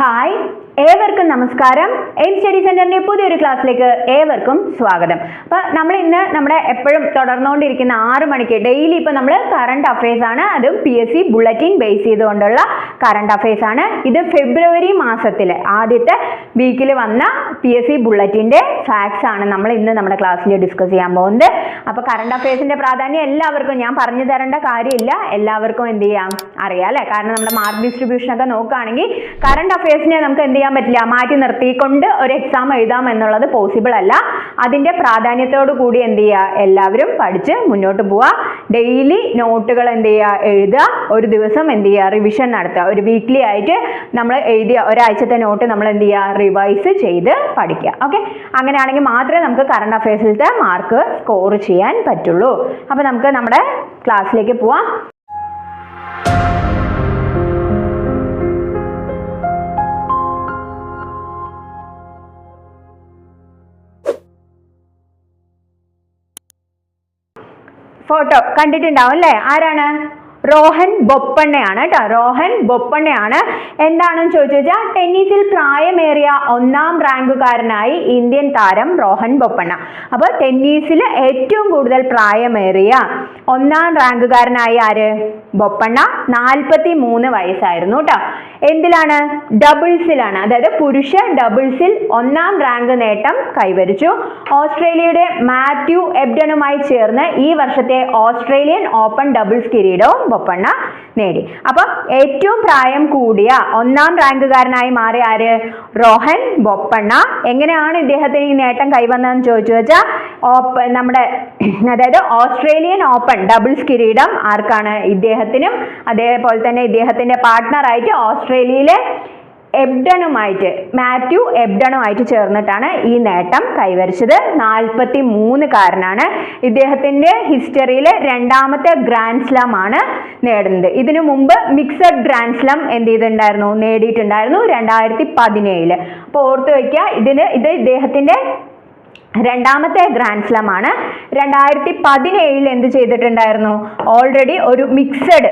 Hi, ഏവർക്കും നമസ്കാരം. Aim study സെന്ററിന്റെ പുതിയൊരു ക്ലാസ്സിലേക്ക് ഏവർക്കും സ്വാഗതം. അപ്പോൾ നമ്മൾ ഇന്ന് നമ്മുടെ എപ്പോഴും തുടർന്നുകൊണ്ടിരിക്കുന്ന ആറ് മണിക്ക് ഡെയിലി ഇപ്പോൾ നമ്മൾ കറണ്ട് അഫയേഴ്സ് ആണ്. അതും P S C bulletin base ചെയ്തുകൊണ്ടുള്ള കറണ്ട് അഫയേഴ്സ് ആണ്. ഇത് ഫെബ്രുവരി മാസത്തിലെ ആദ്യത്തെ വീക്കിൽ വന്ന പി എസ് സി ബുള്ളറ്റിന്റെ ഫാക്ട്സ് ആണ് നമ്മൾ ഇന്ന് നമ്മുടെ ക്ലാസ്സിൽ ഡിസ്കസ് ചെയ്യാൻ പോകുന്നത്. അപ്പോൾ കറണ്ട് അഫയേഴ്സിന്റെ പ്രാധാന്യം എല്ലാവർക്കും ഞാൻ പറഞ്ഞു തരേണ്ട കാര്യമില്ല. എല്ലാവർക്കും എന്ത് ചെയ്യാം? അറിയാം അല്ലേ? കാരണം നമ്മുടെ മാർക്ക് ഡിസ്ട്രിബ്യൂഷൻ ഒക്കെ നോക്കുകയാണെങ്കിൽ കറണ്ട് അഫയേഴ്സിനെ നമുക്ക് എന്ത് ചെയ്യാൻ പറ്റില്ല. മാറ്റി നിർത്തിക്കൊണ്ട് ഒരു എക്സാം എഴുതാം എന്നുള്ളത് പോസിബിൾ അല്ല. അതിന്റെ പ്രാധാന്യത്തോടു കൂടി എന്ത് ചെയ്യുക എല്ലാവരും പഠിച്ച് മുന്നോട്ട് പോവുക ഡെയിലി നോട്ടുകൾ എന്ത് ചെയ്യുക എഴുതുക. ഒരു ദിവസം എന്ത് ചെയ്യുക റിവിഷൻ നടത്തുക. ഒരു വീക്ക്ലി ആയിട്ട് നമ്മൾ എഴുതിയ ഒരാഴ്ചത്തെ നോട്ട് നമ്മൾ എന്ത് ചെയ്യുക റിവൈസ് ചെയ്ത് പഠിക്കുക. ഓക്കെ അങ്ങനെയാണെങ്കിൽ മാത്രമേ നമുക്ക് കറണ്ട് അഫയേഴ്സിലത്തെ മാർക്ക് സ്കോർ ചെയ്യാൻ പറ്റുള്ളൂ. അപ്പോൾ നമുക്ക് നമ്മുടെ ക്ലാസ്സിലേക്ക് പോവാം. ഫോട്ടോ കണ്ടിട്ടുണ്ടാവും അല്ലേ? ആരാണ്? റോഹൻ ബൊപ്പണ്ണയാണ് കേട്ടോ റോഹൻ ബൊപ്പണ്ണയാണ്. എന്താണെന്ന് ചോദിച്ചു വെച്ചാൽ ടെന്നീസിൽ പ്രായമേറിയ ഒന്നാം റാങ്കുകാരനായി ഇന്ത്യൻ താരം റോഹൻ ബൊപ്പണ്ണ. അപ്പോൾ ടെന്നീസിൽ ഏറ്റവും കൂടുതൽ പ്രായമേറിയ ഒന്നാം റാങ്കുകാരനായി ആര്? ബൊപ്പണ്ണ. നാൽപ്പത്തി മൂന്ന് വയസ്സായിരുന്നു കേട്ടോ എന്തിലാണ്? ഡബിൾസിലാണ്. അതായത് പുരുഷ ഡബിൾസിൽ ഒന്നാം റാങ്ക് നേട്ടം കൈവരിച്ചു. ഓസ്ട്രേലിയയുടെ മാത്യു എബ്ഡനുമായി ചേർന്ന് ഈ വർഷത്തെ ഓസ്ട്രേലിയൻ ഓപ്പൺ ഡബിൾസ് കിരീടവും ബൊപ്പണ്ണ നേടി. അപ്പൊ ഏറ്റവും പ്രായം കൂടിയ ഒന്നാം റാങ്കുകാരനായി മാറിയ ആര്? റോഹൻ ബൊപ്പണ്ണ. എങ്ങനെയാണ് ഇദ്ദേഹത്തിന് ഈ നേട്ടം കൈവന്നതെന്ന് ചോദിച്ചു വെച്ചാൽ ഓപ്പൺ നമ്മുടെ അതായത് ഓസ്ട്രേലിയൻ ഓപ്പൺ ഡബിൾസ് കിരീടം ആർക്കാണ് ഇദ്ദേഹത്തിനും അതേപോലെ തന്നെ ഇദ്ദേഹത്തിന്റെ പാർട്ട്ണറായിട്ട് ഓസ്ട്രേലിയയിലെ എബ്ഡണുമായിട്ട് മാത്യു എബ്ഡണുമായിട്ട് ചേർന്നിട്ടാണ് ഈ നേട്ടം കൈവരിച്ചത്. നാൽപ്പത്തി മൂന്ന് കാരനാണ് ഇദ്ദേഹത്തിന്റെ ഹിസ്റ്ററിയിലെ രണ്ടാമത്തെ ഗ്രാൻഡ് സ്ലാം ആണ് നേടുന്നത്. ഇതിനു മുമ്പ് മിക്സഡ് ഗ്രാൻഡ് സ്ലാം എന്ത് ചെയ്തിട്ടുണ്ടായിരുന്നു? നേടിയിട്ടുണ്ടായിരുന്നു രണ്ടായിരത്തി പതിനേഴിൽ അപ്പോൾ ഓർത്ത് വയ്ക്കുക ഇതിന് ഇത് ഇദ്ദേഹത്തിന്റെ രണ്ടാമത്തെ ഗ്രാൻഡ് സ്ലാം ആണ്. രണ്ടായിരത്തി പതിനേഴിൽ എന്ത് ചെയ്തിട്ടുണ്ടായിരുന്നു? ഓൾറെഡി ഒരു മിക്സഡ്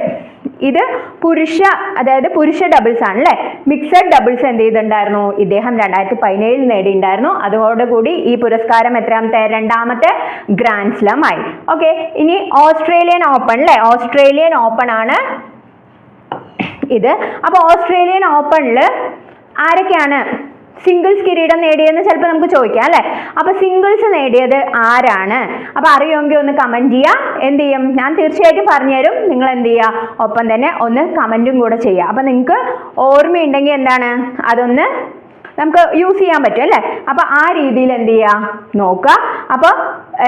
ഇത് പുരുഷ അതായത് പുരുഷ ഡബിൾസ് ആണ് അല്ലേ മിക്സഡ് ഡബിൾസ് എന്ത് ചെയ്തിട്ടുണ്ടായിരുന്നു? ഇദ്ദേഹം രണ്ടായിരത്തി പതിനേഴിൽ നേടിയിട്ടുണ്ടായിരുന്നു അതോടുകൂടി ഈ പുരസ്കാരം എത്രാമത്തെ രണ്ടാമത്തെ ഗ്രാൻഡ് സ്ലം ആയി. ഓക്കെ ഇനി ഓസ്ട്രേലിയൻ ഓപ്പൺ അല്ലേ ഓസ്ട്രേലിയൻ ഓപ്പൺ ആണ് ഇത്. അപ്പോൾ ഓസ്ട്രേലിയൻ ഓപ്പണിൽ ആരൊക്കെയാണ് സിംഗിൾസ് കിരീടം നേടിയെന്ന് ചിലപ്പോൾ നമുക്ക് ചോദിക്കാം അല്ലേ? അപ്പൊ സിംഗിൾസ് നേടിയത് ആരാണ്? അപ്പൊ അറിയുമെങ്കിൽ ഒന്ന് കമന്റ് ചെയ്യാം. എന്ത് ചെയ്യും? ഞാൻ തീർച്ചയായിട്ടും പറഞ്ഞുതരും. നിങ്ങൾ എന്ത് ചെയ്യുക ഒപ്പം തന്നെ ഒന്ന് കമന്റും കൂടെ ചെയ്യുക അപ്പൊ നിങ്ങൾക്ക് ഓർമ്മയുണ്ടെങ്കിൽ എന്താണ്? അതൊന്ന് നമുക്ക് യൂസ് ചെയ്യാൻ പറ്റും അല്ലേ? അപ്പൊ ആ രീതിയിൽ എന്ത് ചെയ്യുക നോക്കുക. അപ്പോൾ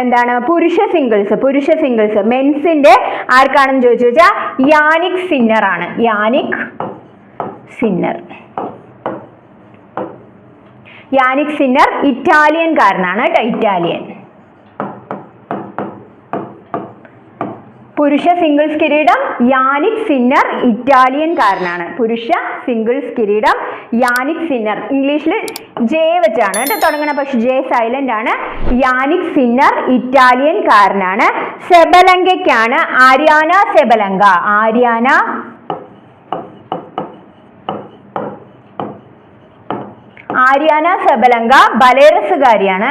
എന്താണ്? പുരുഷ സിംഗിൾസ് പുരുഷ സിംഗിൾസ് മെൻസിന്റെ ആർക്കാണെന്ന് ചോദിച്ചു വെച്ചാൽ യാനിക് സിന്നർ ആണ് യാനിക് സിന്നർ. യാനിക് സിന്നർ ഇറ്റാലിയൻകാരനാണ് കേട്ടോ ഇറ്റാലിയൻ പുരുഷ സിംഗിൾസ് കിരീടം യാനിക് സിന്നർ ഇറ്റാലിയൻകാരനാണ് പുരുഷ സിംഗിൾസ് കിരീടം യാനിക് സിന്നർ ഇംഗ്ലീഷിൽ ജെ വെച്ചാണ് കേട്ടോ തുടങ്ങണ പക്ഷെ ജെ സൈലന്റ് ആണ്. യാനിക് സിന്നർ ഇറ്റാലിയൻകാരനാണ് സെബലങ്കയ്ക്കാണ് Aryna Sabalenka Aryna Aryna Sabalenka ബലേറസുകാരിയാണ്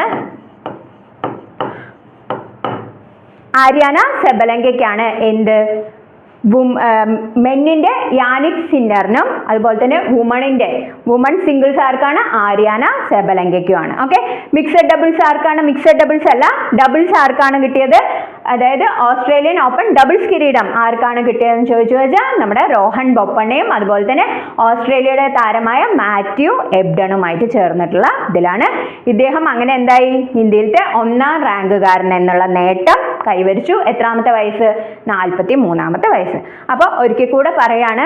Aryna സബലങ്കയ്ക്കാണ് എന്ത്? മെന്നിന്റെ യാനിക് സിന്നറിനും അതുപോലെ തന്നെ വുമണിന്റെ വുമൺ സിംഗിൾസ് ആർക്കാണ് ആര്യാന സെബലങ്കയ്ക്കുമാണ് ഓക്കെ? മിക്സഡ് ഡബിൾസ് ആർക്കാണ് മിക്സഡ് ഡബിൾസ് അല്ല ഡബിൾസ് ആർക്കാണ് കിട്ടിയത്. അതായത് ഓസ്ട്രേലിയൻ ഓപ്പൺ ഡബിൾസ് കിരീടം ആർക്കാണ് കിട്ടിയതെന്ന് ചോദിച്ചു വെച്ചാൽ നമ്മുടെ റോഹൻ ബൊപ്പണ്ണയും അതുപോലെ തന്നെ ഓസ്ട്രേലിയയുടെ താരമായ മാത്യു എബ്ഡണുമായിട്ട് ചേർന്നിട്ടുള്ള ഇതിലാണ്. ഇദ്ദേഹം അങ്ങനെ എന്തായി? ഇന്ത്യയിലത്തെ ഒന്നാം റാങ്കുകാരൻ എന്നുള്ള നേട്ടം കൈവരിച്ചു. എത്രാമത്തെ വയസ്സ്? നാൽപ്പത്തി മൂന്നാമത്തെ വയസ്സ്. അപ്പോൾ ഒരിക്കൽ കൂടെ പറയാണ്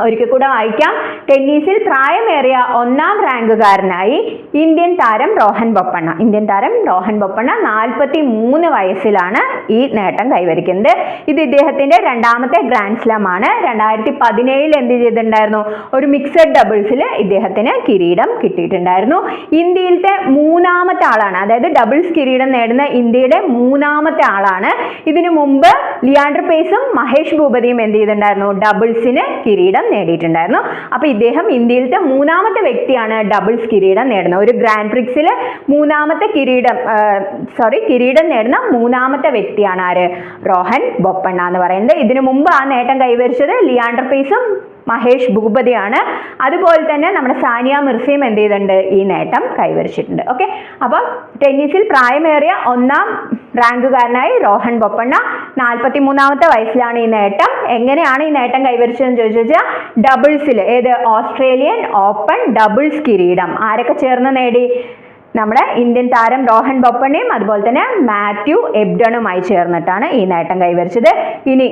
ഒരിക്കൽ കൂടെ വായിക്കാം. ടെന്നീസിൽ പ്രായമേറിയ ഒന്നാം റാങ്കുകാരനായി ഇന്ത്യൻ താരം രോഹൻ ബൊപ്പണ്ണ. ഇന്ത്യൻ താരം രോഹൻ ബൊപ്പണ്ണ നാൽപ്പത്തി മൂന്ന് വയസ്സിലാണ് ഈ നേട്ടം കൈവരിക്കുന്നത്. ഇത് ഇദ്ദേഹത്തിന്റെ രണ്ടാമത്തെ ഗ്രാൻഡ് സ്ലാം ആണ്. രണ്ടായിരത്തി പതിനേഴിൽ എന്ത് ചെയ്തിട്ടുണ്ടായിരുന്നു? ഒരു മിക്സഡ് ഡബിൾസിൽ ഇദ്ദേഹത്തിന് കിരീടം കിട്ടിയിട്ടുണ്ടായിരുന്നു. ഇന്ത്യയിലത്തെ മൂന്നാമത്തെ ആളാണ് അതായത് ഡബിൾസ് കിരീടം നേടുന്ന ഇന്ത്യയുടെ മൂന്നാമത്തെ ആളാണ്. ഇതിനു മുമ്പ് ലിയാൻഡർ പേസും മഹേഷ് ഭൂപതിയും എന്ത് ചെയ്തിട്ടുണ്ടായിരുന്നു? ഡബിൾസിന് കിരീടം കിരീടം നേടിയിട്ടുണ്ടായിരുന്നു. അപ്പോൾ ഇദ്ദേഹം ഇന്ത്യയിലത്തെ മൂന്നാമത്തെ വ്യക്തിയാണ് ഡബിൾസ് കിരീടം നേടുന്നത്. ഒരു ഗ്രാൻഡ് പ്രിക്സിൽ മൂന്നാമത്തെ കിരീടം സോറി കിരീടം നേടുന്ന മൂന്നാമത്തെ വ്യക്തിയാണ് ആര്? റോഹൻ ബൊപ്പണ്ണ എന്ന് പറയുന്നത്. ഇതിനു മുമ്പ് ആ നേട്ടം കൈവരിച്ചത് ലിയാണ്ടർ പേസും മഹേഷ് ഭൂപതിയാണ്. അതുപോലെ തന്നെ നമ്മുടെ സാനിയ മിർസയും എന്ത് ചെയ്തിട്ടുണ്ട്? ഈ നേട്ടം കൈവരിച്ചിട്ടുണ്ട്. ഓക്കെ? അപ്പോൾ ടെന്നീസിൽ പ്രായമേറിയ ഒന്നാം റാങ്കുകാരനായി റോഹൻ ബൊപ്പണ്ണ. നാൽപ്പത്തി മൂന്നാമത്തെ വയസ്സിലാണ് ഈ നേട്ടം. എങ്ങനെയാണ് ഈ നേട്ടം കൈവരിച്ചതെന്ന് ചോദിച്ചു വെച്ചാൽ ഡബിൾസിൽ ഏത് ഓസ്ട്രേലിയൻ ഓപ്പൺ ഡബിൾസ് കിരീടം. ആരൊക്കെ ചേർന്ന് നേടി? നമ്മുടെ ഇന്ത്യൻ താരം റോഹൻ ബൊപ്പണ്ണയും അതുപോലെ തന്നെ മാത്യു എബ്ഡണുമായി ചേർന്നിട്ടാണ് ഈ നേട്ടം കൈവരിച്ചത്. ഇനി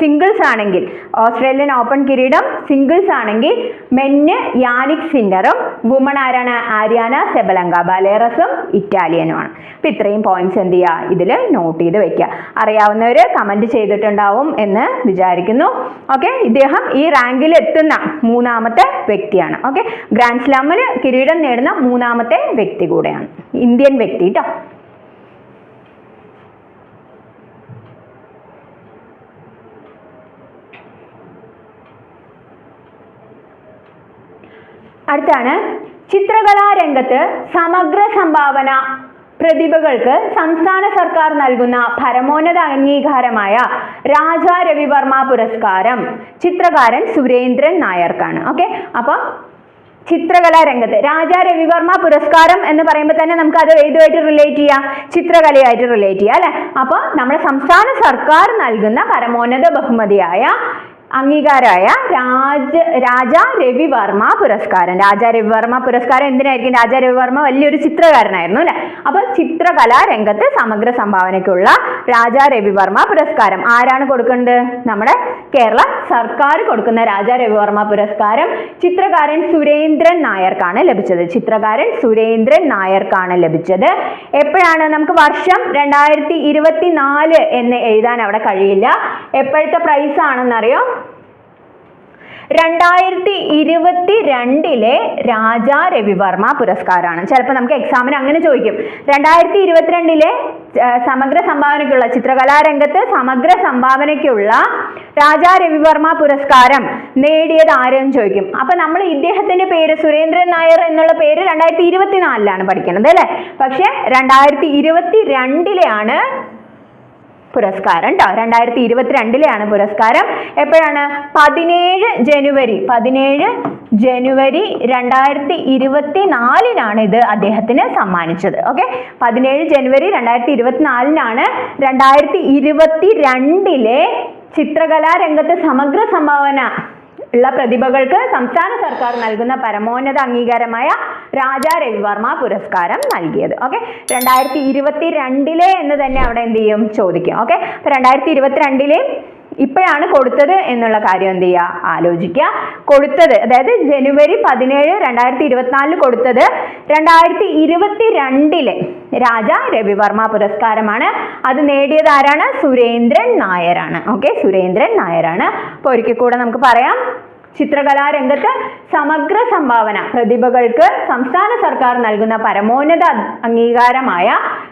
സിംഗിൾസ് ആണെങ്കിൽ ഓസ്ട്രേലിയൻ ഓപ്പൺ കിരീടം സിംഗിൾസ് ആണെങ്കിൽ മെന്ന് യാനിക് സിൻഡറും വുമൺ ആരാണ്? ആര്യാന സെബലങ്ക ബലേറസും ഇറ്റാലിയനുമാണ്. അപ്പം ഇത്രയും പോയിന്റ്സ് എന്ത് ചെയ്യുക ഇതിൽ നോട്ട് ചെയ്ത് വെക്കുക അറിയാവുന്നവർ കമന്റ് ചെയ്തിട്ടുണ്ടാവും എന്ന് വിചാരിക്കുന്നു. ഓക്കെ ഇദ്ദേഹം ഈ റാങ്കിൽ എത്തുന്ന മൂന്നാമത്തെ വ്യക്തിയാണ്. ഓക്കെ ഗ്രാൻഡ് സ്ലാമിൽ കിരീടം നേടുന്ന മൂന്നാമത്തെ വ്യക്തി കൂടെയാണ്. ഇന്ത്യൻ വ്യക്തി കേട്ടോ അടുത്താണ്. ചിത്രകലാരംഗത്ത് സമഗ്ര സംഭാവന പ്രതിഭകൾക്ക് സംസ്ഥാന സർക്കാർ നൽകുന്ന പരമോന്നത അംഗീകാരമായ രാജാ രവിവർമ്മ പുരസ്കാരം. ചിത്രകാരൻ സുരേന്ദ്രൻ നായർക്കാണ്. ഓക്കെ? അപ്പോൾ ചിത്രകലാ രംഗത്ത് രാജാ രവിവർമ്മ പുരസ്കാരം എന്ന് പറയുമ്പോൾ തന്നെ നമുക്ക് അത് ഏതുമായിട്ട് റിലേറ്റ് ചെയ്യാം? ചിത്രകലയായിട്ട് റിലേറ്റ് ചെയ്യാം അല്ലെ? അപ്പോൾ നമ്മുടെ സംസ്ഥാന സർക്കാർ നൽകുന്ന പരമോന്നത ബഹുമതിയായ അംഗീകാരമായ രാജ രാജ രവിവർമ്മ പുരസ്കാരം. രാജ രവിവർമ്മ പുരസ്കാരം എന്തിനായിരിക്കും? രാജ രവിവർമ്മ വലിയൊരു ചിത്രകാരനായിരുന്നു അല്ലെ? അപ്പൊ ചിത്രകലാ രംഗത്ത് സമഗ്ര സംഭാവനയ്ക്കുള്ള രാജ രവിവർമ്മ പുരസ്കാരം ആരാണ് കൊടുക്കേണ്ടത് നമ്മുടെ കേരള സർക്കാർ കൊടുക്കുന്ന രാജ രവിവർമ്മ പുരസ്കാരം ചിത്രകാരൻ സുരേന്ദ്രൻ നായർക്കാണ് ലഭിച്ചത്. ചിത്രകാരൻ സുരേന്ദ്രൻ നായർക്കാണ് ലഭിച്ചത്. എപ്പോഴാണ്? നമുക്ക് വർഷം രണ്ടായിരത്തി ഇരുപത്തി നാല് എന്ന് എഴുതാൻ അവിടെ കഴിയില്ല. എപ്പോഴത്തെ പ്രൈസ് ആണെന്നറിയോ? രണ്ടായിരത്തി ഇരുപത്തി രണ്ടിലെ രാജാ രവിവർമ്മ പുരസ്കാരമാണ്. ചിലപ്പോൾ നമുക്ക് എക്സാമിന് അങ്ങനെ ചോദിക്കും. രണ്ടായിരത്തി ഇരുപത്തിരണ്ടിലെ സമഗ്ര സംഭാവനയ്ക്കുള്ള ചിത്രകലാരംഗത്ത് സമഗ്ര സംഭാവനയ്ക്കുള്ള രാജാ രവിവർമ്മ പുരസ്കാരം നേടിയത് ആരെന്ന് ചോദിക്കും. അപ്പൊ നമ്മൾ ഇദ്ദേഹത്തിന്റെ പേര് സുരേന്ദ്രൻ നായർ എന്നുള്ള പേര് രണ്ടായിരത്തി ഇരുപത്തിനാലിലാണ് പഠിക്കുന്നത് അല്ലെ? പക്ഷെ രണ്ടായിരത്തി ഇരുപത്തി രണ്ടിലെയാണ് പുരസ്കാരം കേട്ടോ രണ്ടായിരത്തി ഇരുപത്തിരണ്ടിലെയാണ് പുരസ്കാരം. എപ്പോഴാണ്? പതിനേഴ് ജനുവരി പതിനേഴ് ജനുവരി രണ്ടായിരത്തി ഇരുപത്തി നാലിനാണ് ഇത് അദ്ദേഹത്തിന് സമ്മാനിച്ചത്. ഓക്കെ? പതിനേഴ് ജനുവരി രണ്ടായിരത്തി ഇരുപത്തിനാലിനാണ് രണ്ടായിരത്തി ഇരുപത്തി രണ്ടിലെ ചിത്രകലാ രംഗത്ത് സമഗ്ര സംഭാവന ഉള്ള പ്രതിഭകൾക്ക് സംസ്ഥാന സർക്കാർ നൽകുന്ന പരമോന്നത അംഗീകാരമായ രാജാ രവിവർമ്മ പുരസ്കാരം നൽകിയത്. ഓക്കെ രണ്ടായിരത്തി ഇരുപത്തി രണ്ടിലെ എന്ന് തന്നെ അവിടെ എന്ത് ചെയ്യും? ചോദിക്കും. ഓക്കെ അപ്പൊ രണ്ടായിരത്തി ഇരുപത്തിരണ്ടിലെ ഇപ്പോഴാണ് കൊടുത്തത് എന്നുള്ള കാര്യം എന്ത് ചെയ്യുക? ആലോചിക്കുക. കൊടുത്തത് അതായത് ജനുവരി പതിനേഴ് രണ്ടായിരത്തി ഇരുപത്തിനാലിൽ കൊടുത്തത് രണ്ടായിരത്തി ഇരുപത്തി രണ്ടിലെ രാജ രവിവർമ്മ പുരസ്കാരമാണ്. അത് നേടിയത് ആരാണ്? സുരേന്ദ്രൻ നായരാണ്. ഓക്കെ സുരേന്ദ്രൻ നായരാണ്. അപ്പോൾ ഒരിക്കൽ കൂടെ നമുക്ക് പറയാം. ചിത്രകലാ രംഗത്ത് സമഗ്ര സംഭാവന. പ്രതിഭകൾക്ക് സംസ്ഥാന സർക്കാർ നൽകുന്ന പരമോന്നത അംഗീകാരമായ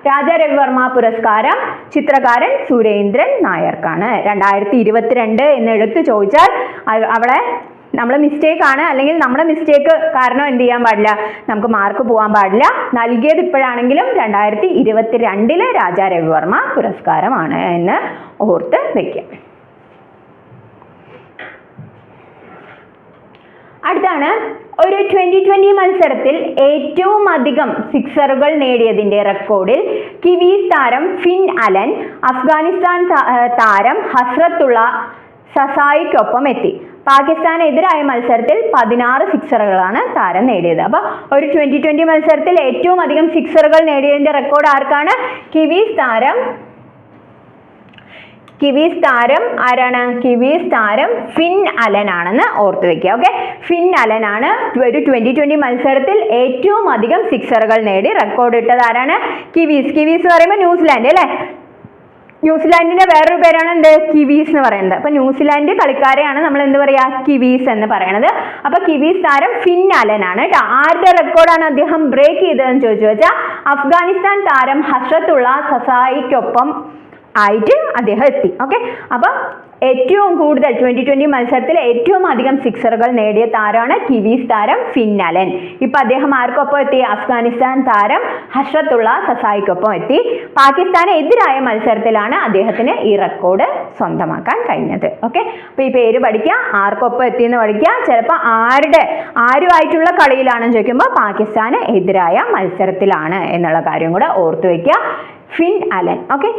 രാജാ രവിവർമ്മ പുരസ്കാരം ചിത്രകാരൻ സുരേന്ദ്രൻ നായർക്കാണ്. രണ്ടായിരത്തി ഇരുപത്തിരണ്ട് എന്ന് എടുത്തു ചോദിച്ചാൽ അവിടെ നമ്മൾ മിസ്റ്റേക്ക് ആണ്. അല്ലെങ്കിൽ നമ്മുടെ മിസ്റ്റേക്ക് കാരണം എന്ത് ചെയ്യാൻ പാടില്ല? നമുക്ക് മാർക്ക് പോകാൻ പാടില്ല. നൽകിയത് ഇപ്പോഴാണെങ്കിലും രണ്ടായിരത്തി ഇരുപത്തി രണ്ടിലെ രാജാ രവിവർമ്മ പുരസ്കാരമാണ് എന്ന് ഓർത്ത് വെക്കാം. അടുത്താണ്. ഒരു ട്വന്റി ട്വന്റി മത്സരത്തിൽ ഏറ്റവും അധികം സിക്സറുകൾ നേടിയതിന്റെ റെക്കോർഡിൽ കിവീസ് താരം ഫിൻ അലൻ അഫ്ഗാനിസ്ഥാൻ താരം ഹസ്രത്തുള്ള സസായിക്കൊപ്പം എത്തി. പാകിസ്ഥാനെതിരായ മത്സരത്തിൽ പതിനാറ് സിക്സറുകളാണ് താരം നേടിയത്. അപ്പോൾ ഒരു ട്വന്റി ട്വന്റി മത്സരത്തിൽ ഏറ്റവും അധികം സിക്സറുകൾ നേടിയതിന്റെ റെക്കോർഡ് ആർക്കാണ്? കിവീസ് താരം കിവീസ് താരം ആരാണ്? കിവീസ് താരം ഫിൻ അലനാണെന്ന് ഓർത്ത് വെക്കുക ഓക്കെ ഫിൻ അലൻ ആണ് ഒരു ട്വന്റി ട്വന്റി മത്സരത്തിൽ ഏറ്റവും അധികം സിക്സറുകൾ നേടി റെക്കോർഡ് ഇട്ടത് ആരാണ്? കിവീസ്. കിവീസ് എന്ന് പറയുമ്പോൾ ന്യൂസിലാൻഡ് അല്ലേ? ന്യൂസിലാൻഡിന്റെ വേറൊരു പേരാണ് എന്ത്? കിവീസ് എന്ന് പറയുന്നത്. അപ്പൊ ന്യൂസിലാൻഡ് കളിക്കാരെയാണ് നമ്മൾ എന്ത് പറയാ? കിവീസ് എന്ന് പറയുന്നത് അപ്പൊ കിവീസ് താരം ഫിൻ അലൻ ആണ് കേട്ടോ. ആരുടെ റെക്കോർഡാണ് അദ്ദേഹം ബ്രേക്ക് ചെയ്തതെന്ന് ചോദിച്ചു വെച്ചാൽ അഫ്ഗാനിസ്ഥാൻ താരം ഹസ്രത്തുള്ള സസായിക്കൊപ്പം ആയിട്ട് അദ്ദേഹം എത്തി. ഓക്കെ അപ്പൊ ഏറ്റവും കൂടുതൽ ട്വന്റി ട്വന്റി മത്സരത്തിൽ ഏറ്റവും അധികം സിക്സറുകൾ നേടിയ താരമാണ് കിവീസ് താരം ഫിന്നലൻ ഇപ്പൊ അദ്ദേഹം ആർക്കൊപ്പം എത്തി? അഫ്ഗാനിസ്ഥാൻ താരം ഹഷ്റത്തുള്ള സസായിക്കൊപ്പം എത്തി. പാകിസ്ഥാന് എതിരായ മത്സരത്തിലാണ് അദ്ദേഹത്തിന് ഈ റെക്കോർഡ് സ്വന്തമാക്കാൻ കഴിഞ്ഞത്. ഓക്കെ അപ്പൊ ഈ പേര് പഠിക്കുക ആർക്കൊപ്പം എത്തി എന്ന് പഠിക്കുക. ചിലപ്പോൾ ആരുടെ ആരുമായിട്ടുള്ള കളിയിലാണെന്ന് ചോദിക്കുമ്പോൾ പാകിസ്ഥാന് എതിരായ മത്സരത്തിലാണ് എന്നുള്ള കാര്യം കൂടെ ഓർത്തു വെക്കുക. Fin Allen. ഓക്കെ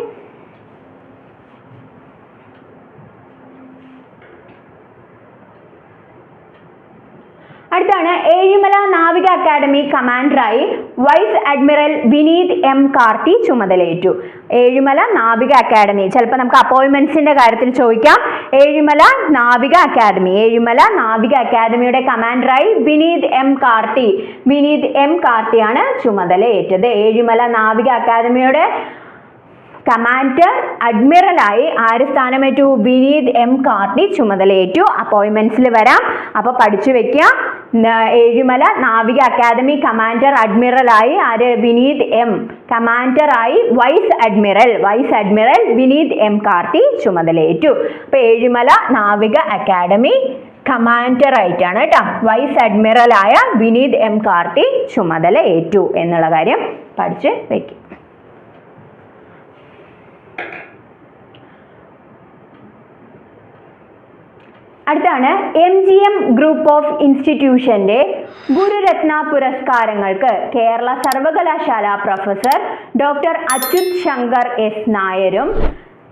അടുത്താണ് ഏഴിമല നാവിക academy കമാൻഡറായി vice admiral Vineeth M Karthi ചുമതലയേറ്റു. ഏഴിമല നാവിക അക്കാദമി. ചിലപ്പോൾ നമുക്ക് അപ്പോയിന്റ്മെന്റ്സിന്റെ കാര്യത്തിൽ ചോദിക്കാം. ഏഴിമല നാവിക അക്കാദമി. ഏഴിമല നാവിക അക്കാദമിയുടെ കമാൻഡറായി വിനീത് എം കാർത്തി. വിനീത് എം കാർത്തിയാണ് ചുമതലയേറ്റത്. ഏഴിമല നാവിക അക്കാദമിയുടെ കമാൻഡർ അഡ്മിറലായി ആര് സ്ഥാനമേറ്റു വിനീത് എം കാർണി ചുമതലയേറ്റു. അപ്പോയിൻമെന്റ്സിൽ വരാം. അപ്പൊ പഠിച്ചു വെക്കുക ഏഴുമല നാവിക അക്കാദമി കമാൻഡർ അഡ്മിറലായി ആര്? Vineeth M. കമാൻഡറായി vice admiral. Vice admiral Vineeth M Karthi ചുമതലയേറ്റു. അപ്പൊ ഏഴുമല നാവിക അക്കാദമി കമാൻഡർ ആയിട്ടാണ് കേട്ടോ വൈസ് അഡ്മിറലായ വിനീത് എം കാർത്തി ചുമതല ഏറ്റു എന്നുള്ള കാര്യം പഠിച്ച് വെക്കും അടുത്താണ് M G M group of ഇൻസ്റ്റിറ്റ്യൂഷന്റെ Gururatna പുരസ്കാരങ്ങൾക്ക് കേരള സർവകലാശാല professor doctor Achyuth Shankar S നായരും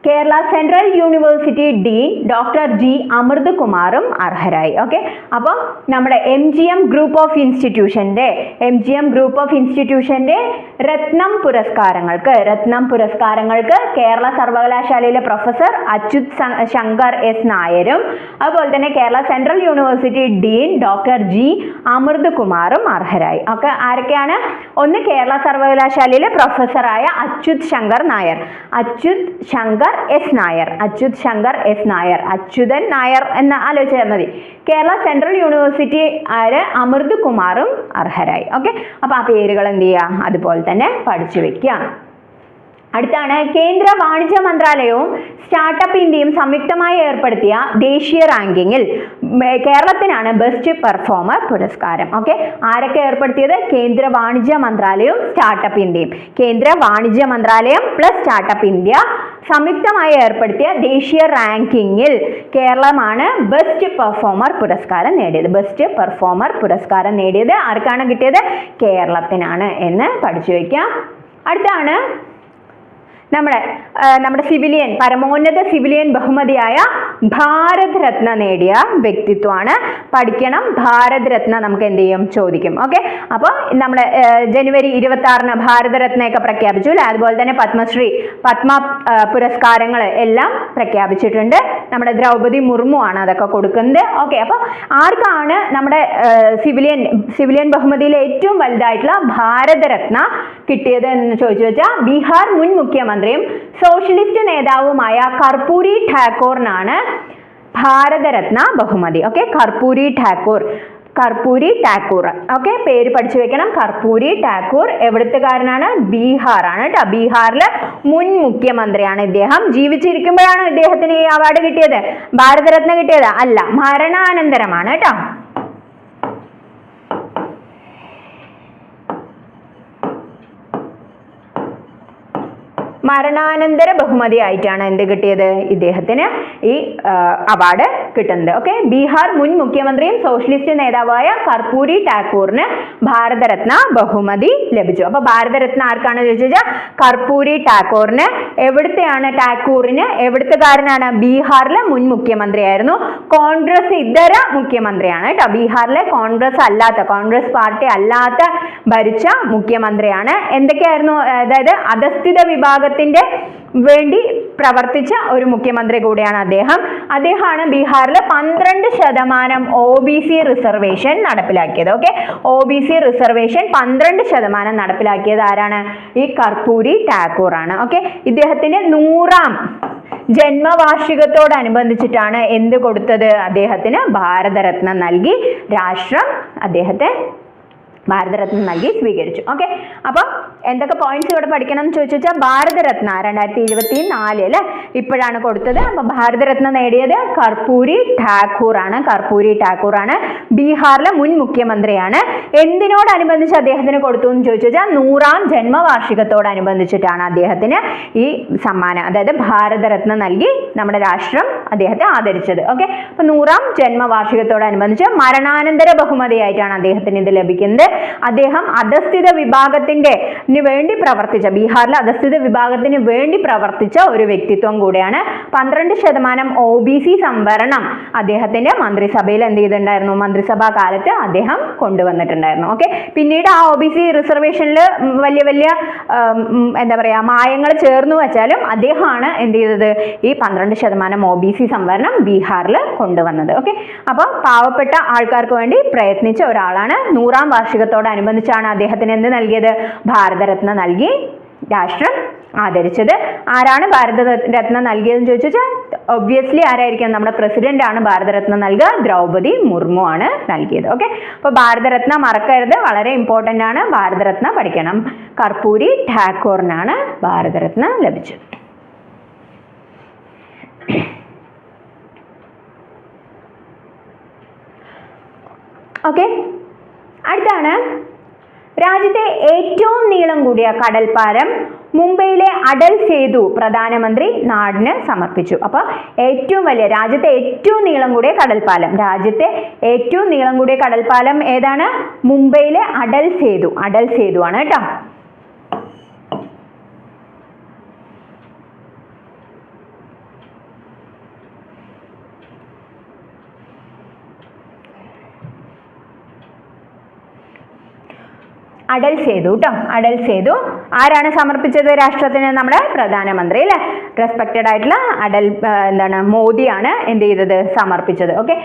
Kerala central university dean doctor G Amrit കുമാറും അർഹരായി. ഓക്കെ? അപ്പം നമ്മുടെ M G M group of ഇൻസ്റ്റിറ്റ്യൂഷന്റെ M G M group of ഇൻസ്റ്റിറ്റ്യൂഷന്റെ രത്നം പുരസ്കാരങ്ങൾക്ക് രത്നം പുരസ്കാരങ്ങൾക്ക് കേരള സർവകലാശാലയിലെ പ്രൊഫസർ അച്യുത് ശങ്കർ എസ് നായരും അതുപോലെ തന്നെ Kerala central university dean doctor G Amrit കുമാറും അർഹരായി. ഒക്കെ ആരൊക്കെയാണ്? ഒന്ന് കേരള സർവകലാശാലയിലെ പ്രൊഫസറായ അച്യുത് ശങ്കർ നായർ. അച്യുത് ശങ്കർ എസ് നായർ അച്യുത് ശങ്കർ എസ് നായർ അച്യുതൻ നായർ എന്ന് ആലോചിച്ചാൽ മതി. കേരള സെൻട്രൽ യൂണിവേഴ്സിറ്റി ആര്? അമൃത് കുമാറും അർഹരായി. ഓക്കെ? അപ്പോൾ ആ പേരുകൾ എന്ത് ചെയ്യുക? അതുപോലെ തന്നെ പഠിച്ചു വെക്കുക. അടുത്താണ് കേന്ദ്ര വാണിജ്യ മന്ത്രാലയവും സ്റ്റാർട്ടപ്പ് ഇന്ത്യയും സംയുക്തമായി ഏർപ്പെടുത്തിയ ദേശീയ റാങ്കിങ്ങിൽ കേരളത്തിനാണ് ബെസ്റ്റ് പെർഫോമർ പുരസ്കാരം. ഓക്കെ ആരൊക്കെ ഏർപ്പെടുത്തിയത്? കേന്ദ്ര വാണിജ്യ മന്ത്രാലയവും സ്റ്റാർട്ടപ്പ് ഇന്ത്യയും. കേന്ദ്ര വാണിജ്യ മന്ത്രാലയം പ്ലസ് സ്റ്റാർട്ടപ്പ് ഇന്ത്യ സംയുക്തമായി ഏർപ്പെടുത്തിയ ദേശീയ റാങ്കിങ്ങിൽ കേരളമാണ് ബെസ്റ്റ് പെർഫോമർ പുരസ്കാരം നേടിയത്. ബെസ്റ്റ് പെർഫോമർ പുരസ്കാരം നേടിയത് ആർക്കാണ് കിട്ടിയത്? കേരളത്തിനാണ് എന്ന് പഠിച്ചു വയ്ക്കാം. അടുത്താണ് നമ്മുടെ നമ്മുടെ സിവിലിയൻ പരമോന്നത സിവിലിയൻ ബഹുമതിയായ ഭാരത് രത്ന നേടിയ വ്യക്തിത്വമാണ്. പഠിക്കണം ഭാരത് രത്ന നമുക്ക് എന്ത് ചെയ്യും? ചോദിക്കും. ഓക്കെ? അപ്പോൾ നമ്മുടെ ജനുവരി ഇരുപത്തി ആറിന് ഭാരത രത്നയൊക്കെ പ്രഖ്യാപിച്ചു അല്ലേ? അതുപോലെ തന്നെ പത്മശ്രീ പത്മ പുരസ്കാരങ്ങൾ എല്ലാം പ്രഖ്യാപിച്ചിട്ടുണ്ട്. നമ്മുടെ ദ്രൗപദി മുർമു ആണ് അതൊക്കെ കൊടുക്കുന്നത്. ഓക്കെ? അപ്പോൾ ആർക്കാണ് നമ്മുടെ സിവിലിയൻ സിവിലിയൻ ബഹുമതിയിലെ ഏറ്റവും വലുതായിട്ടുള്ള ഭാരതരത്ന കിട്ടിയത് എന്ന് ചോദിച്ചു വെച്ചാൽ ബീഹാർ മുൻ മുഖ്യമന്ത്രിയും സോഷ്യലിസ്റ്റ് നേതാവുമായ കർപ്പൂരി ഠാക്കൂറിനാണ് ഭാരതരത്ന ബഹുമതി. ഓക്കെ കർപ്പൂരി ഠാക്കൂർ കർപ്പൂരി ടാക്കൂർ ഓക്കെ പേര് പഠിച്ചു വെക്കണം. കർപ്പൂരി ടാക്കൂർ എവിടുത്തുകാരനാണ്? ബീഹാർ ആണ് കേട്ടോ ബീഹാറിലെ മുൻ മുഖ്യമന്ത്രിയാണ് ഇദ്ദേഹം. ജീവിച്ചിരിക്കുമ്പോഴാണ് ഇദ്ദേഹത്തിന് ഈ അവാർഡ് കിട്ടിയത്? ഭാരതരത്ന കിട്ടിയത്? അല്ല മരണാനന്തരമാണ് കേട്ടോ മരണാനന്തര ബഹുമതി ആയിട്ടാണ് എന്ത് കിട്ടിയത്? ഇദ്ദേഹത്തിന് ഈ അവാർഡ് കിട്ടുന്നത്. ഓക്കെ ബീഹാർ മുൻ മുഖ്യമന്ത്രിയും സോഷ്യലിസ്റ്റ് നേതാവായ കർപ്പൂരി ടാക്കൂറിന് ഭാരതരത്ന ബഹുമതി ലഭിച്ചു. അപ്പൊ ഭാരതരത്ന ആർക്കാണ് ചോദിച്ചാൽ കഴിഞ്ഞാൽ കർപ്പൂരി ടാക്കൂറിന് എവിടുത്തെയാണ് ടാക്കൂറിന് എവിടുത്തുകാരനാണ്? ബീഹാറിലെ മുൻ മുഖ്യമന്ത്രിയായിരുന്നു. കോൺഗ്രസ് ഇതര മുഖ്യമന്ത്രിയാണ് കേട്ടോ. ബീഹാറിലെ കോൺഗ്രസ് അല്ലാത്ത കോൺഗ്രസ് പാർട്ടി അല്ലാത്ത ഭരിച്ച മുഖ്യമന്ത്രിയാണ്. എന്തൊക്കെയായിരുന്നു? അതായത് അധസ്ഥിത വിഭാഗത്തിന്റെ വേണ്ടി പ്രവർത്തിച്ച ഒരു മുഖ്യമന്ത്രി കൂടിയാണ് അദ്ദേഹം. അദ്ദേഹമാണ് ബീഹാറിൽ പന്ത്രണ്ട് ശതമാനം ഒ ബി സി റിസർവേഷൻ നടപ്പിലാക്കിയത്. Okay O B C reservation പന്ത്രണ്ട് ശതമാനം നടപ്പിലാക്കിയത് ആരാണ്? ഈ കർപ്പൂരി ടാക്കൂർ ആണ് ഓക്കെ ഇദ്ദേഹത്തിന്റെ നൂറാം ജന്മവാർഷികത്തോടനുബന്ധിച്ചിട്ടാണ് എന്ത് കൊടുത്തത്? അദ്ദേഹത്തിന് ഭാരതരത്നം നൽകി. രാഷ്ട്രം അദ്ദേഹത്തെ ഭാരതരത്ന നൽകി സ്വീകരിച്ചു. ഓക്കെ അപ്പം എന്തൊക്കെ പോയിന്റ്സ് ഇവിടെ പഠിക്കണം എന്ന് ചോദിച്ചു വെച്ചാൽ ഭാരതരത്ന രണ്ടായിരത്തി ഇരുപത്തി നാല് ഇപ്പോഴാണ് കൊടുത്തത്. അപ്പൊ ഭാരതരത്ന നേടിയത് കർപ്പൂരി ഠാക്കൂർ ആണ്. കർപ്പൂരി ഠാക്കൂർ ആണ്. ബീഹാറിലെ മുൻ മുഖ്യമന്ത്രിയാണ്. എന്തിനോടനുബന്ധിച്ച് അദ്ദേഹത്തിന് കൊടുത്തു എന്ന് ചോദിച്ചു വെച്ചാൽ നൂറാം ജന്മവാർഷികത്തോടനുബന്ധിച്ചിട്ടാണ് അദ്ദേഹത്തിന് ഈ സമ്മാനം അതായത് ഭാരതരത്ന നൽകി നമ്മുടെ രാഷ്ട്രം അദ്ദേഹത്തെ ആദരിച്ചത്. ഓക്കെ അപ്പൊ നൂറാം ജന്മവാർഷികത്തോടനുബന്ധിച്ച് മരണാനന്തര ബഹുമതിയായിട്ടാണ് അദ്ദേഹത്തിന് ഇത് ലഭിക്കുന്നത്. അദ്ദേഹം അധസ്ഥിത വിഭാഗത്തിന്റെ വേണ്ടി പ്രവർത്തിച്ച ബീഹാറിലെ അധസ്ഥിത വിഭാഗത്തിന് വേണ്ടി പ്രവർത്തിച്ച ഒരു വ്യക്തിത്വം കൂടിയാണ് പന്ത്രണ്ട് ശതമാനം ഒ ബി സി സംവരണം. അദ്ദേഹത്തിന്റെ മന്ത്രിസഭയിൽ എന്ത് ചെയ്തിട്ടുണ്ടായിരുന്നു? മന്ത്രിസഭാ കാലത്ത് അദ്ദേഹം കൊണ്ടുവന്നിട്ടുണ്ടായിരുന്നു. ഓക്കെ പിന്നീട് ആ ഒ ബി സി റിസർവേഷനിൽ വലിയ വലിയ എന്താ പറയാ മായങ്ങൾ ചേർന്ന് വെച്ചാലും അദ്ദേഹമാണ് എന്ത് ചെയ്തത്? ഈ പന്ത്രണ്ട് ശതമാനം ഒ ബി സി സംവരണം ബീഹാറിൽ കൊണ്ടുവന്നത്. ഓക്കെ അപ്പോൾ പാവപ്പെട്ട ആൾക്കാർക്ക് വേണ്ടി പ്രയത്നിച്ച ഒരാളാണ്. നൂറാം വാർഷികത്തോടനുബന്ധിച്ചാണ് അദ്ദേഹത്തിന് എന്ത് നൽകിയത്? ഭാരതരത്ന നൽകി രാഷ്ട്രം ആദരിച്ചത്. ആരാണ് ഭാരതരത്ന നൽകിയതെന്ന് ചോദിച്ചു വെച്ചാൽ ഒബ്വിയസ്ലി ആരായിരിക്കും? നമ്മുടെ പ്രസിഡന്റ് ആണ് ഭാരതരത്ന നൽകുക. ദ്രൗപദി മുർമു ആണ് നൽകിയത്. ഓക്കെ അപ്പോൾ ഭാരതരത്ന മറക്കരുത്. വളരെ ഇമ്പോർട്ടന്റ് ആണ്. ഭാരതരത്ന പഠിക്കണം. കർപ്പൂരി ടാക്കോറിനാണ് ഭാരതരത്ന ലഭിച്ചത്. ഓക്കെ അടുത്താണ് രാജ്യത്തെ ഏറ്റവും നീളം കൂടിയ കടൽപ്പാലം മുംബൈയിലെ അടൽ സേതു പ്രധാനമന്ത്രി നാടിന് സമർപ്പിച്ചു. അപ്പോൾ ഏറ്റവും വലിയ രാജ്യത്തെ ഏറ്റവും നീളം കൂടിയ കടൽപ്പാലം രാജ്യത്തെ ഏറ്റവും നീളം കൂടിയ കടൽപ്പാലം ഏതാണ്? മുംബൈയിലെ അടൽ സേതു അടൽ സേതു ആണ് കേട്ടോ. അടൽ സേതു കേട്ടോ അടൽ സേതു ആരാണ് സമർപ്പിച്ചത് രാഷ്ട്രത്തിന്? നമ്മുടെ പ്രധാനമന്ത്രി അല്ലേ റെസ്പെക്റ്റഡ് ആയിട്ടുള്ള അടൽ എന്താണ് മോദിയാണ് എന്ത് ചെയ്തത്? സമർപ്പിച്ചത്. ഓക്കെ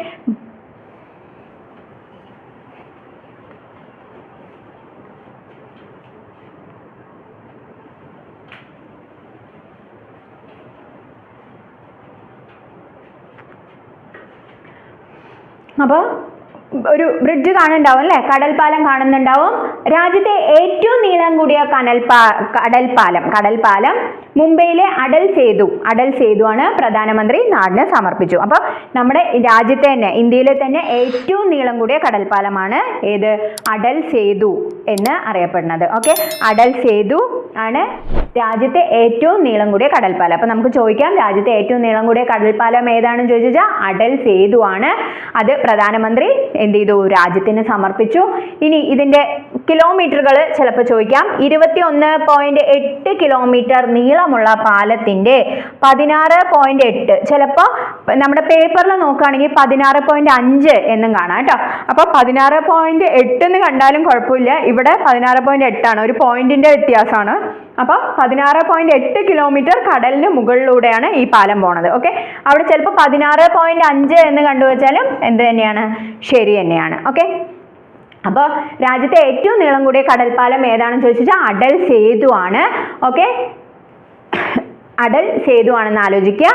അപ്പോൾ ഒരു ബ്രിഡ്ജ് കാണുന്നുണ്ടാവും അല്ലേ? കടൽപ്പാലം കാണുന്നുണ്ടാവും. രാജ്യത്തെ ഏറ്റവും നീളം കൂടിയ കനൽപാ കടൽപ്പാലം കടൽപ്പാലം മുംബൈയിലെ അടൽ സേതു അടൽ സേതു ആണ് പ്രധാനമന്ത്രി നാടിന് സമർപ്പിച്ചു. അപ്പോൾ നമ്മുടെ രാജ്യത്തെ തന്നെ ഇന്ത്യയിലെ തന്നെ ഏറ്റവും നീളം കൂടിയ കടൽപ്പാലമാണ് ഏത്? അടൽ സേതു എന്ന് അറിയപ്പെടുന്നത്. ഓക്കെ അടൽ സേതു ആണ് രാജ്യത്തെ ഏറ്റവും നീളം കൂടിയ കടൽപ്പാലം. അപ്പൊ നമുക്ക് ചോദിക്കാം രാജ്യത്തെ ഏറ്റവും നീളം കൂടിയ കടൽപ്പാലം ഏതാണെന്ന് ചോദിച്ചാൽ അടൽ സേതു ആണ്. അത് പ്രധാനമന്ത്രി എന്ത് ചെയ്തു? രാജ്യത്തിന് സമർപ്പിച്ചു. ഇനി ഇതിന്റെ കിലോമീറ്ററുകൾ ചിലപ്പോൾ ചോദിക്കാം. ഇരുപത്തി ഒന്ന് പോയിന്റ് എട്ട് കിലോമീറ്റർ നീളമുള്ള പാലത്തിന്റെ പതിനാറ് പോയിന്റ് എട്ട്. ചിലപ്പോൾ നമ്മുടെ പേപ്പറിൽ നോക്കുകയാണെങ്കിൽ പതിനാറ് പോയിന്റ് അഞ്ച് എന്നും കാണാം കേട്ടോ. അപ്പോൾ പതിനാറ് പോയിന്റ് എട്ട് എന്ന് കണ്ടാലും കുഴപ്പമില്ല. ഇവിടെ പതിനാറ് പോയിന്റ് എട്ടാണ്. ഒരു പോയിന്റിന്റെ വ്യത്യാസമാണ്. അപ്പോൾ പതിനാറ് പോയിന്റ് എട്ട് കിലോമീറ്റർ കടലിന് മുകളിലൂടെയാണ് ഈ പാലം പോണത് ഓക്കെ അവിടെ ചിലപ്പോൾ പതിനാറ് പോയിന്റ് അഞ്ച് എന്ന് കണ്ടുവച്ചാലും എന്ത് തന്നെയാണ്? ശരി തന്നെയാണ് ഓക്കെ അപ്പോൾ രാജ്യത്തെ ഏറ്റവും നീളം കൂടിയ കടൽപ്പാലം ഏതാണെന്ന് ചോദിച്ചാൽ അടൽ സേതു ആണ് ഓക്കെ അടൽ സേതു ആണെന്ന് ആലോചിക്കുക.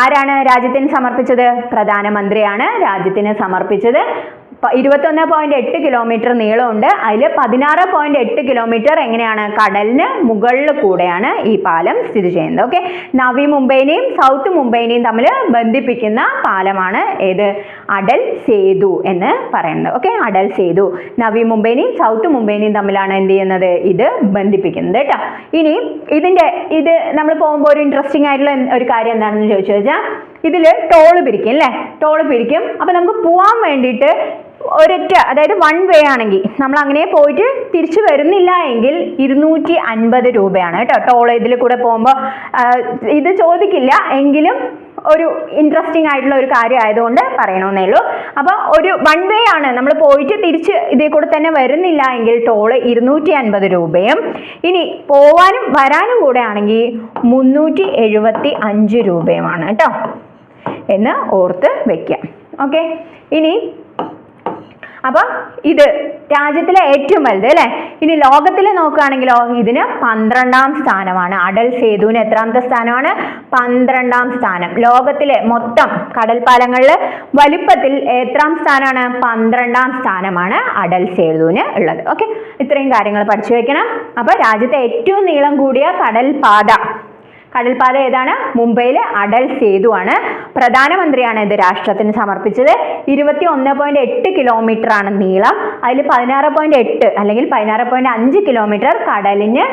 ആരാണ് രാജ്യത്തിന് സമർപ്പിച്ചത്? പ്രധാനമന്ത്രിയാണ് രാജ്യത്തിന് സമർപ്പിച്ചത്. ഇരുപത്തൊന്ന് പോയിന്റ് എട്ട് കിലോമീറ്റർ നീളമുണ്ട്. അതിൽ പതിനാറ് പോയിന്റ് എട്ട് കിലോമീറ്റർ എങ്ങനെയാണ്? കടലിന് മുകളിൽ കൂടെയാണ് ഈ പാലം സ്ഥിതി ചെയ്യുന്നത്. ഓക്കെ നവി മുംബൈനെയും സൗത്ത് മുംബൈനെയും തമ്മിൽ ബന്ധിപ്പിക്കുന്ന പാലമാണ് ഏത്? അടൽ സേതു എന്ന് പറയുന്നത്. ഓക്കെ അടൽ സേതു. നവി മുംബൈനെയും സൗത്ത് മുംബൈനെയും തമ്മിലാണ് എന്ത് ചെയ്യുന്നത്? ഇത് ബന്ധിപ്പിക്കുന്നത് കേട്ടോ. ഇനി ഇതിന്റെ ഇത് നമ്മൾ പോകുമ്പോൾ ഒരു ഇൻട്രസ്റ്റിംഗ് ആയിട്ടുള്ള ഒരു കാര്യം എന്താണെന്ന് ചോദിച്ചു വെച്ചാൽ ഇതിൽ ടോൾ പിരിക്കും അല്ലേ ടോൾ പിരിക്കും അപ്പം നമുക്ക് പോകാൻ വേണ്ടിയിട്ട് ഒരൊറ്റ അതായത് വൺ വേ ആണെങ്കിൽ നമ്മൾ അങ്ങനെ പോയിട്ട് തിരിച്ചു വരുന്നില്ല എങ്കിൽ ഇരുന്നൂറ്റി അൻപത് രൂപയാണ് കേട്ടോ. ടോൾ ഇതിൽ കൂടെ പോകുമ്പോൾ ഇത് ചോദിക്കില്ല. എങ്കിലും ഒരു ഇൻട്രസ്റ്റിംഗ് ആയിട്ടുള്ള ഒരു കാര്യം ആയതുകൊണ്ട് പറയണമെന്നേ ഉള്ളൂ. അപ്പോൾ ഒരു വൺ വേ ആണ് നമ്മൾ പോയിട്ട് തിരിച്ച് ഇതേ കൂടെ തന്നെ വരുന്നില്ല എങ്കിൽ ടോൾ ഇരുന്നൂറ്റി അൻപത് രൂപയും. ഇനി പോവാനും വരാനും കൂടെ ആണെങ്കിൽ മുന്നൂറ്റി എഴുപത്തി അഞ്ച് രൂപയുമാണ് കേട്ടോ. എന്ന് ഓർത്ത് വെക്കാം ഓക്കെ ഇനി അപ്പൊ ഇത് രാജ്യത്തിലെ ഏറ്റവും വലുത് അല്ലേ? ഇനി ലോകത്തിൽ നോക്കുകയാണെങ്കിലോ ഇതിന് പന്ത്രണ്ടാം സ്ഥാനമാണ്. അടൽ സേതുവിന് എത്രാമത്തെ സ്ഥാനമാണ്? പന്ത്രണ്ടാം സ്ഥാനം. ലോകത്തിലെ മൊത്തം കടൽപ്പാലങ്ങളിൽ വലിപ്പത്തിൽ എത്രാം സ്ഥാനമാണ്? പന്ത്രണ്ടാം സ്ഥാനമാണ് അടൽ സേതുവിന് ഉള്ളത്. ഓക്കെ ഇത്രയും കാര്യങ്ങൾ പഠിച്ചു വെക്കണം. അപ്പൊ രാജ്യത്തെ ഏറ്റവും നീളം കൂടിയ കടൽപാത കടൽപ്പാത ഏതാണ്? മുംബൈയിലെ അടൽ സേതു ആണ്. പ്രധാനമന്ത്രിയാണ് ഇത് രാഷ്ട്രത്തിന് സമർപ്പിച്ചത്. ഇരുപത്തി ഒന്ന് പോയിന്റ് എട്ട് കിലോമീറ്റർ ആണ് നീളം. അതിൽ പതിനാറ് പോയിന്റ് എട്ട് അല്ലെങ്കിൽ പതിനാറ് പോയിന്റ് അഞ്ച് കിലോമീറ്റർ കടലിന്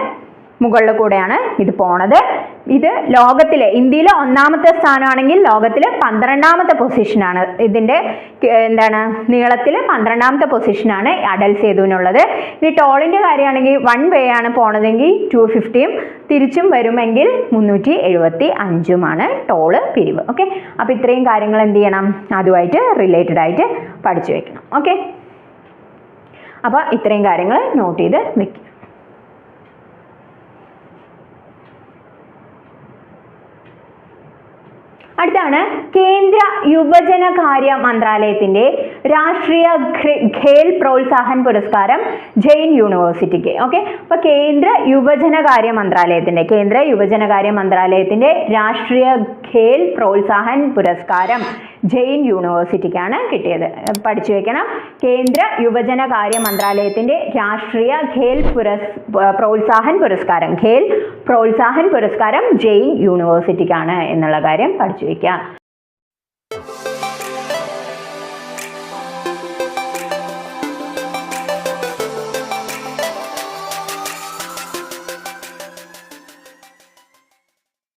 മുകളിൽ കൂടെയാണ് ഇത് പോണത്. ഇത് ലോകത്തിലെ ഇന്ത്യയിലെ ഒന്നാമത്തെ സ്ഥാനമാണെങ്കിൽ ലോകത്തിലെ പന്ത്രണ്ടാമത്തെ പൊസിഷനാണ് ഇതിന്റെ എന്താണ് നീളത്തിൽ പന്ത്രണ്ടാമത്തെ പൊസിഷനാണ് അടൽ സേതുവിനുള്ളത്. ഇനി ടോളിന്റെ കാര്യമാണെങ്കിൽ വൺ വേ ആണ് പോണതെങ്കിൽ ടു ഫിഫ്റ്റിയും തിരിച്ചും വരുമെങ്കിൽ മുന്നൂറ്റി എഴുപത്തി അഞ്ചുമാണ് ടോൾ പിരിവ്. ഓക്കെ? അപ്പോൾ ഇത്രയും കാര്യങ്ങൾ എന്ത് ചെയ്യണം? അതുമായിട്ട് റിലേറ്റഡ് ആയിട്ട് പഠിച്ചു വെക്കണം. ഓക്കെ? അപ്പോൾ ഇത്രയും കാര്യങ്ങൾ നോട്ട് ചെയ്ത് വെക്കുക അടുത്താണ് കേന്ദ്ര യുവജനകാര്യ മന്ത്രാലയത്തിന്റെ രാഷ്ട്രീയ ഖേൽ പ്രോത്സാഹൻ പുരസ്കാരം ജെയിൻ യൂണിവേഴ്സിറ്റിക്ക് ഓക്കെ അപ്പൊ കേന്ദ്ര യുവജനകാര്യ മന്ത്രാലയത്തിന്റെ കേന്ദ്ര യുവജനകാര്യ മന്ത്രാലയത്തിന്റെ രാഷ്ട്രീയ ഖേൽ പ്രോത്സാഹൻ പുരസ്കാരം ജെയിൻ യൂണിവേഴ്സിറ്റിക്കാണ് കിട്ടിയത്. പഠിച്ചു വെക്കണം. കേന്ദ്ര യുവജനകാര്യ മന്ത്രാലയത്തിന്റെ രാഷ്ട്രീയ ഖേൽ പുരസ് പ്രോത്സാഹൻ പുരസ്കാരം ഖേൽ പ്രോത്സാഹൻ പുരസ്കാരം ജെയിൻ യൂണിവേഴ്സിറ്റിക്കാണ് എന്നുള്ള കാര്യം പഠിച്ചു വെക്കുക.